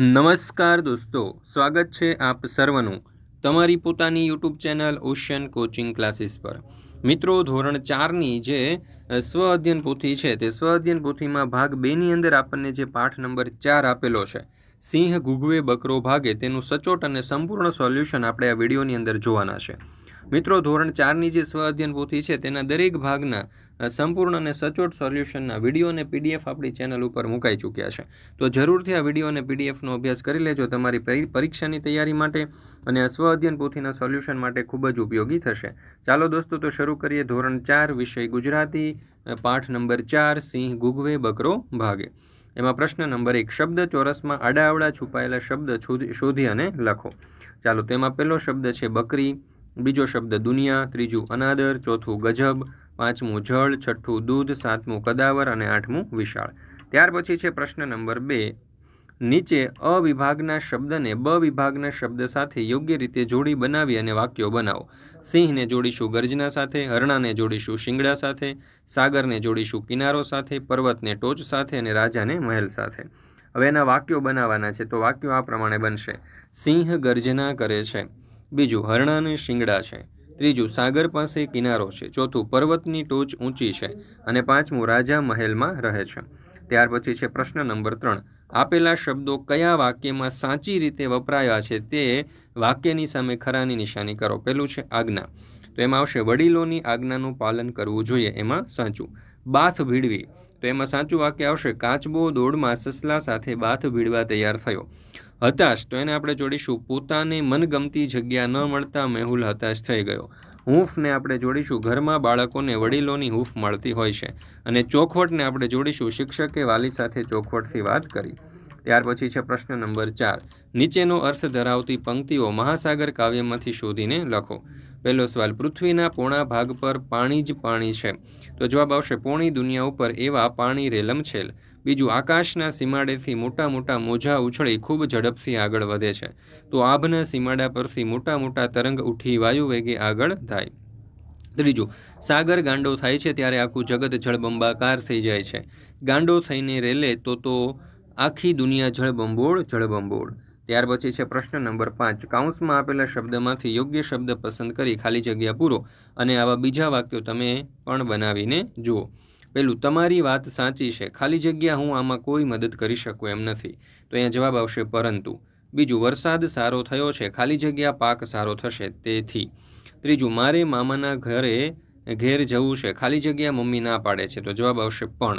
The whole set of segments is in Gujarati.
નમસ્કાર દોસ્તો, સ્વાગત છે આપ સર્વનું તમારી પોતાની YouTube channel ocean coaching classes પર. મિત્રો, ધોરણ ચારની જે સ્વ અધ્યયન પોથી છે તે સ્વ અધ્યયન પોથીમાં ભાગ બેની અંદર આપણને જે પાઠ નંબર ચાર આપેલો છે, સિંહ ગુગવે બકરો ભાગે તેનું સચોટ અને સંપૂર્ણ સોલ્યુશન આપણે આ વિડીયોની અંદર જોવાના છે. મિત્રો, ધોરણ ચારની જે સ્વ અધ્યયન પોથી છે, તેના દરેક ભાગના સંપૂર્ણ અને સચોટ સોલ્યુશનના વીડિયો અને પીડીએફ આપણી ચેનલ ઉપર મુકાઈ ચૂક્યા છે. તો જરૂરથી આ વીડિયો અને પીડીએફનો અભ્યાસ કરી લેજો. તમારી પરી- પરીક્ષાની તૈયારી માટે અને સ્વ અધ્યયન પોથીના સોલ્યુશન માટે ખૂબ જ ઉપયોગી થશે. ચાલો દોસ્તો, તો શરૂ કરીએ ધોરણ ચાર, વિષય ગુજરાતી પાઠ નંબર ચાર, સિંહ ગુગવે, બકરો ભાગે. એમાં પ્રશ્ન નંબર એક, શબ્દ ચોરસમાં આડાઅવડા છુપાયેલા શબ્દ શોધી અને લખો. ચાલો, તેમાં પહેલો શબ્દ છે, બકરી. બીજો શબ્દ, દુનિયા, ત્રીજું અનાદર, ચોથું ગજબ, પાંચમું જળ, છઠ્ઠું દૂધ, સાતમું કદાવર અને આઠમું વિશાળ. ત્યાર પછી છે પ્રશ્ન નંબર બે. નીચે અ વિભાગના શબ્દને બ વિભાગના શબ્દ સાથે યોગ્ય રીતે જોડી બનાવી અને વાક્યો બનાવો. સિંહને જોડીશું ગર્જના સાથે, હરણાને જોડીશું શિંગડા સાથે, સાગરને જોડીશું કિનારો સાથે, પર્વતને ટોચ સાથે અને રાજાને મહેલ સાથે. હવે એના વાક્યો બનાવવાના છે, તો વાક્યો આ પ્રમાણે બનશે. સિંહ ગર્જના કરે છે. બીજું હરણાને શિંગડા છે. ત્રીજું, સાગર પાસે કિનારો છે. ચોથું, પર્વતની ટોચ ઊંચી છે અને પાંચમું, રાજા મહેલમાં રહે છે. ત્યાર પછી છે પ્રશ્ન નંબર ત્રણ. આપેલા શબ્દો કયા વાક્યમાં સાચી રીતે વપરાયા છે તે વાક્યની સામે ખરાની નિશાની કરો. પેલું છે આજ્ઞા. તો એમાં આવશે, વડીલોની આજ્ઞાનું પાલન કરવું જોઈએ. એમાં સાચું. બાથ ભીડવી. તો એમાં સાચું વાક્ય આવશે, કાચબો દોડમાં સસલા સાથે બાથ ભીડવા તૈયાર થયો. હતાશ. તો એને આપણે જોડીશું. પોતાને મનગમતી જગ્યા ન મળતા મેહુલ હતાશ થઈ ગયો. હૂંફને આપણે જોડીશું. ઘરમાં બાળકોને વડીલોની હૂંફ મળતી હોય છે. અને ચોખવટને આપણે જોડીશું. શિક્ષકે વાલી સાથે ચોખવટથી વાત કરી. ત્યાર પછી છે પ્રશ્ન નંબર ચાર. નીચેનો અર્થ ધરાવતી પંક્તિઓ મહાસાગર કાવ્યમાંથી શોધીને લખો. પહેલો સવાલ, પૃથ્વીના પોણા ભાગ પર પાણી જ પાણી છે. તો જવાબ આવશે, પોણી દુનિયા ઉપર એવા પાણી રેલમછેલ બીજું, આકાશના સીમાડેથી મોટા મોટા મોજા ઉછળી ખૂબ ઝડપથી આગળ વધે છે. તો આભના સીમાડા પરથી મોટા મોટા તરંગ ઉઠી વાયુ વેગે આગળ થાય ત્રીજું સાગર ગાંડો થાય છે ત્યારે આખું જગત જળબંબાકાર થઈ જાય છે. ગાંડો થઈને રેલે તો તો આખી દુનિયા જળબંબોળ જળબંબોળ. ત્યાર પછી છે પ્રશ્ન નંબર પાંચ. કાઉન્સમાં આપેલા શબ્દમાંથી યોગ્ય શબ્દ પસંદ કરી ખાલી જગ્યા પૂરો અને આવા બીજા વાક્યો તમે પણ બનાવીને જુઓ. પેલું, તમારી વાત સાચી છે. ખાલી જગ્યા હું આમાં કોઈ મદદ કરી શકું એમ નથી. તો અહીંયા જવાબ આવશે, પરંતુ. બીજું, વરસાદ સારો થયો છે. ખાલી જગ્યા પાક સારો થશે. તેથી. ત્રીજું, મારે મામાના ઘરે ઘેર જવું છે. ખાલી જગ્યા મમ્મી ના પાડે છે. તો જવાબ આવશે, પણ.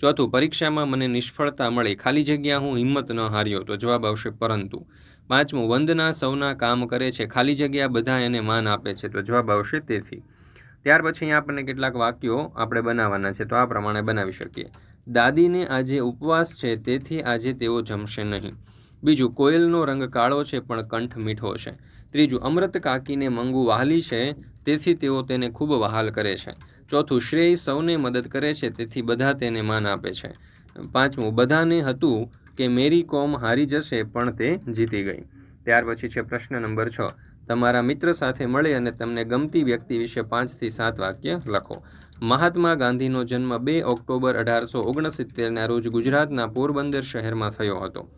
ચોથું, પરીક્ષામાં મને નિષ્ફળતા મળી. ખાલી જગ્યા હું હિંમત ન હાર્યો. તો જવાબ આવશે, પરંતુ પાંચમું, વંદના સૌના કામ કરે છે. ખાલી જગ્યા બધા એને માન આપે છે. તો જવાબ આવશે, તેથી ત્યાર પછી અહીંયા આપણને કેટલાક વાક્યો આપણે બનાવવાના છે. તો આ પ્રમાણે બનાવી શકીએ. દાદીને આજે ઉપવાસ છે. તેથી આજે તેઓ જમશે નહીં. બીજું, કોયલનો રંગ કાળો છે પણ કંઠ મીઠો છે. ત્રીજું, અમૃત કાકીને મંગુ વહાલી છે, તેથી તેઓ તેને ખૂબ વહાલ કરે છે. ચોથું, શ્રેય સૌને મદદ કરે છે, તેથી બધા તેને માન આપે છે. પાંચમું, બધાને હતું કે મેરી કોમ હારી જશે, પણ તે જીતી ગઈ. ત્યાર પછી છે પ્રશ્ન નંબર છ. તમારા મિત્ર સાથે મળે અને તમને ગમતી વ્યક્તિ વિશે પાંચથી સાત વાક્ય લખો. મહાત્મા ગાંધીનો જન્મ બે ઓક્ટોબર અઢારસો ઓગણસિત્તેરના રોજ ગુજરાતના પોરબંદર શહેરમાં થયો હતો.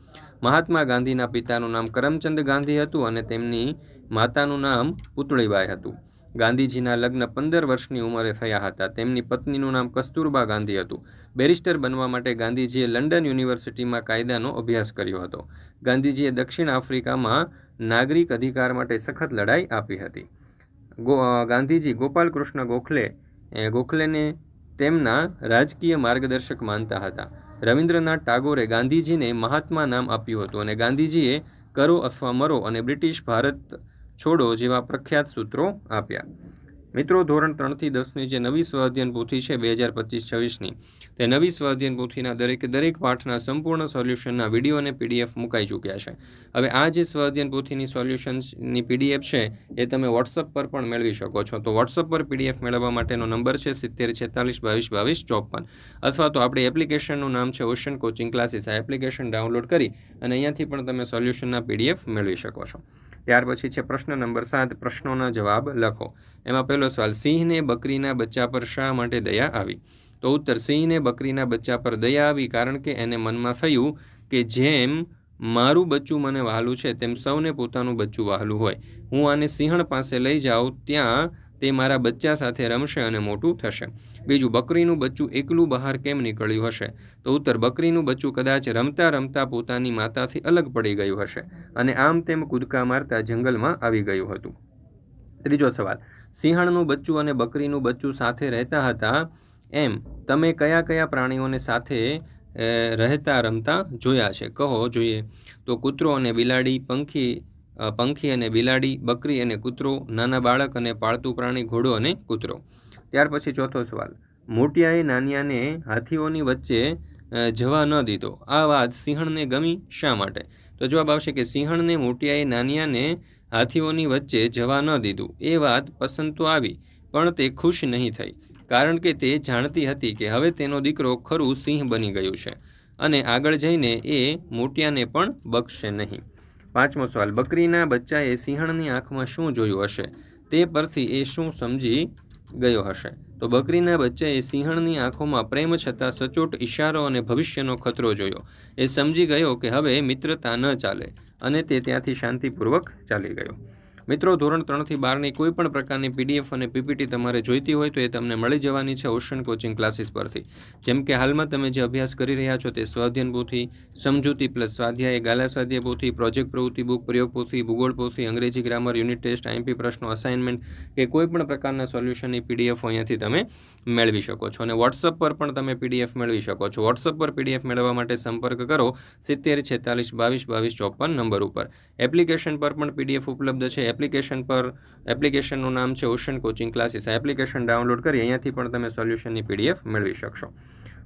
મહાત્મા ગાંધીના પિતાનું નામ કરમચંદ ગાંધી હતું અને તેમની માતાનું નામ પુતળીબાઈ હતું. ગાંધીજીના લગ્ન પંદર વર્ષની ઉંમરે થયા હતા. તેમની પત્નીનું નામ કસ્તુરબા ગાંધી હતું. બેરિસ્ટર બનવા માટે ગાંધીજીએ લંડન યુનિવર્સિટીમાં કાયદાનો અભ્યાસ કર્યો હતો. ગાંધીજીએ દક્ષિણ આફ્રિકામાં નાગરિક અધિકાર માટે સખત લડાઈ આપી હતી. ગો ગાંધીજી ગોપાલકૃષ્ણ ગોખલે ગોખલેને તેમના રાજકીય માર્ગદર્શક માનતા હતા. રવિન્દ્રનાથ ટાગોરે ગાંધીજીને મહાત્મા નામ આપ્યું હતું અને ગાંધીજીએ કરો અથવા મરો અને બ્રિટિશ ભારત છોડો જેવા પ્રખ્યાત સૂત્રો આપ્યા. મિત્રો, ધોરણ ત્રણથી દસની જે નવી સ્વાધ્યન પોથી છે બે હજાર પચીસ છવ્વીસની તે નવી સ્વાધ્યન પોથીના દરેકે દરેક પાઠના સંપૂર્ણ સોલ્યુશનના વીડિયો અને પીડીએફ મુકાઈ ચૂક્યા છે. હવે આ જે સ્વાધ્યન પોથીની સોલ્યુશન્સની પીડીએફ છે, એ તમે વોટ્સઅપ પર પણ મેળવી શકો છો. તો વોટ્સઅપ પર પીડીએફ મેળવવા માટેનો નંબર છે સિત્તેર, છેતાલીસ, બાવીસ બાવીસ, ચોપન. અથવા તો આપણી એપ્લિકેશનનું નામ છે ઓશન કોચિંગ ક્લાસીસ આ એપ્લિકેશન ડાઉનલોડ કરી અને અહીંયાથી પણ તમે સોલ્યુશનના પીડીએફ મેળવી શકો છો. ત્યાર પછી છે પ્રશ્ન નંબર સાત, પ્રશ્નોના જવાબ લખો. એમાં પહેલો સવાલ, સિંહને બકરીના બચ્ચા પર શા માટે દયા આવી? તો ઉત્તર, સિંહને બકરીના બચ્ચા પર દયા આવી કારણ કે એને મનમાં થયું કે જેમ મારું બચ્ચું મને વહાલું છે, તેમ સૌને પોતાનું બચ્ચું વહાલું હોય. હું આને સિંહણ પાસે લઈ જાઉં, ત્યાં તે મારા બચ્ચા સાથે રમશે અને મોટું થશે. બીજું, બકરીનું બચ્ચું એકલું બહાર કેમ નીકળ્યું હશે? તો ઉત્તર, બકરીનું બચ્ચું કદાચ રમતા રમતા પોતાની માતાથી અલગ પડી ગયું હશે અને આમ તેમ કૂદકા મારતા જંગલમાં આવી ગયું હતું. ત્રીજો સવાલ, સિંહણનું બચ્ચું અને બકરીનું બચ્ચું સાથે રહેતા હતા એમ તમે કયા કયા પ્રાણીઓને સાથે રહેતા રમતા જોયા છે? કહો, જોઈએ. તો કૂતરો અને બિલાડી, પંખી પંખી અને બિલાડી, બકરી અને કૂતરો, નાના બાળક અને પાળતું પ્રાણી ઘોડો અને કૂતરો. ત્યાર પછી ચોથો સવાલ. મોટિયાએ નાનિયાને હાથીઓની વચ્ચે જવા ન દીધો. આ વાત સિંહણને ગમી શા માટે? તો જવાબ આવશે કે સિંહણને મોટિયાએ નાનિયાને હાથીઓની વચ્ચે જવા ન દીધું. એ વાત પસંદ તો આવી, પણ તે ખુશ નહીં થઈ, કારણ કે તે જાણતી હતી કે હવે તેનો દીકરો ખરું સિંહ બની ગયું છે અને આગળ જઈને એ મોટિયાને પણ બક્ષશે નહીં. પાંચમો સવાલ, બકરીના બચ્ચાએ સિંહણની આંખમાં શું જોયું હશે? તે પરથી એ શું સમજી ગયો હશે. તો બકરીના બચ્ચાએ સિંહણની આંખોમાં પ્રેમ છતાં સચોટ ઇશારો અને ભવિષ્યનો ખતરો જોયો. એ સમજી ગયો કે હવે મિત્રતા ન ચાલે અને તે ત્યાંથી શાંતિપૂર્વક ચાલી ગયો. મિત્રો, ધોરણ ત્રણથી બારની કોઈ પણ પ્રકારની પીડીએફ અને પીપીટી તમારે જોઈતી હોય તો એ તમને મળી જવાની છે ઓશન કોચિંગ ક્લાસીસ પરથી. જેમ કે હાલમાં તમે જે અભ્યાસ કરી રહ્યા છો તે સ્વાધ્યન પોથી, સમજૂતી પ્લસ સ્વાધ્યાય, ગાલા સ્વાધ્યાય પોથી, પ્રોજેક્ટ પ્રવૃત્તિ, બુક પ્રયોગ પોથી, ભૂગોળ પોથી, અંગ્રેજી ગ્રામર, યુનિટ ટેસ્ટ આઈએમપી પ્રશ્નો અસાઇનમેન્ટ કે કોઈ પણ પ્રકારના સોલ્યુશનની પીડીએફ અહીંયાથી તમે મેળવી શકો છો. અને વોટ્સઅપ પર પણ તમે પીડીએફ મેળવી શકો છો. વોટ્સઅપ પર પીડીએફ મેળવવા માટે સંપર્ક કરો સિત્તેર છેતાલીસ બાવીસ બાવીસ ચોપન નંબર ઉપર. એપ્લિકેશન પર પણ પીડીએફ ઉપલબ્ધ છે. એપ્લિકેશન પર એપ્લિકેશનનું નામ છે ઓશન કોચિંગ ક્લાસીસ. આ એપ્લિકેશન ડાઉનલોડ કરી અહીંયાથી પણ તમે સોલ્યુશનની પીડીએફ મેળવી શકશો.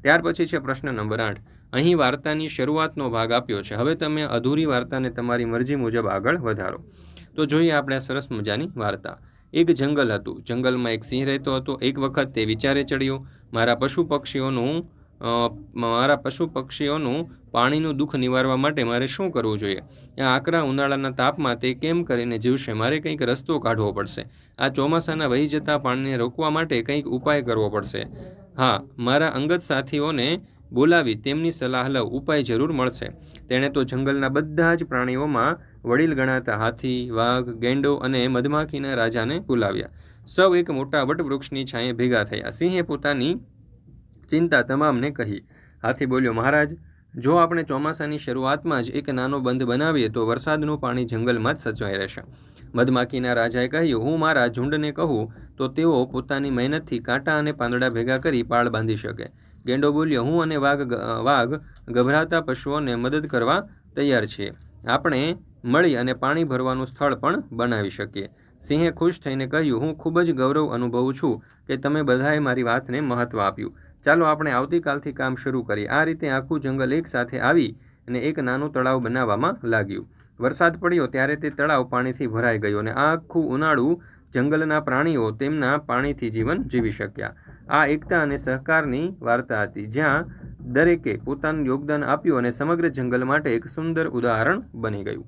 ત્યાર પછી છે પ્રશ્ન નંબર આઠ. અહીં વાર્તાની શરૂઆતનો ભાગ આપ્યો છે. હવે તમે અધૂરી વાર્તાને તમારી મરજી મુજબ આગળ વધારો. તો જોઈએ આપણે સરસ મજાની વાર્તા. એક જંગલ હતું. જંગલમાં એક સિંહ રહેતો હતો. એક વખત તે વિચારે ચડ્યો, મારા પશુ પક્ષીઓનું મારા પશુ પક્ષીઓનું પાણીનું દુઃખ નિવારવા માટે મારે શું કરવું જોઈએ? આ આકરા ઉનાળાના તાપમાં તે કેમ કરીને જીવશે? મારે કંઈક રસ્તો કાઢવો પડશે. આ ચોમાસાના વહી જતા પાણીને રોકવા માટે કંઈક ઉપાય કરવો પડશે. હા, મારા અંગત સાથીઓને બોલાવી તેમની સલાહ લઉં. ઉપાય જરૂર મળશે. તેણે તો જંગલના બધા જ પ્રાણીઓમાં વડીલ ગણાતા હાથી, વાઘ, ગેંડો અને મધમાખીના રાજાને બોલાવ્યા. સૌ એક મોટા વટવૃક્ષની છાંયે ભેગા થયા. સિંહે પોતાની ચિંતા તમામને કહી. હાથી બોલ્યો, મહારાજ, જો આપણે ચોમાસાની શરૂઆતમાં જ એક નાનો બંધ બનાવીએ, તો વરસાદનું પાણી જંગલમાં જ સચવાઈ રહેશે. મધમાખીના રાજાએ કહ્યું, હું મારા ઝુંડને કહું, તો તેઓ પોતાની મહેનતથી કાંટા અને પાંદડા ભેગા કરી પાળ બાંધી શકે. ગેંડો બોલ્યો, હું અને વાઘ વાઘ ગભરાતા પશુઓને મદદ કરવા તૈયાર છીએ. આપણે મળી અને પાણી ભરવાનું સ્થળ પણ બનાવી શકીએ. સિંહે ખુશ થઈને કહ્યું, હું ખૂબ જ ગૌરવ અનુભવું છું કે તમે બધાએ મારી વાતને મહત્ત્વ આપ્યું. ચાલો આપણે આવતીકાલથી કામ શરૂ કરીએ. આ રીતે આખું જંગલ એક સાથે આવી અને એક નાનું તળાવ બનાવવામાં લાગ્યું. વરસાદ પડ્યો ત્યારે તે તળાવ પાણીથી ભરાઈ ગયું અને આ આખું ઉનાળું જંગલના પ્રાણીઓ તેમના પાણીથી જીવન જીવી શક્યા. આ એકતા અને સહકારની વાર્તા હતી, જ્યાં દરેકે પોતાનું યોગદાન આપ્યું અને સમગ્ર જંગલ માટે એક સુંદર ઉદાહરણ બની ગયું.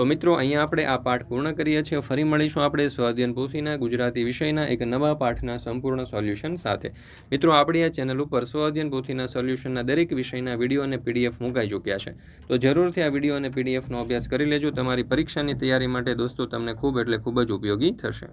તો મિત્રો, અહીંયા આપણે આ પાઠ પૂર્ણ કરીએ છીએ. ફરી મળીશું આપણે સ્વાધ્યન પોથીના ગુજરાતી વિષયના એક નવા પાઠના સંપૂર્ણ સોલ્યુશન સાથે. મિત્રો, આપણી આ ચેનલ ઉપર સ્વાધ્યન પોથીના સોલ્યુશનના દરેક વિષયના વીડિયો અને પીડીએફ મુકાઈ ચૂક્યા છે. તો જરૂરથી આ વીડિયો અને પીડીએફનો અભ્યાસ કરી લેજો. તમારી પરીક્ષાની તૈયારી માટે દોસ્તો, તમને ખૂબ એટલે ખૂબ જ ઉપયોગી થશે.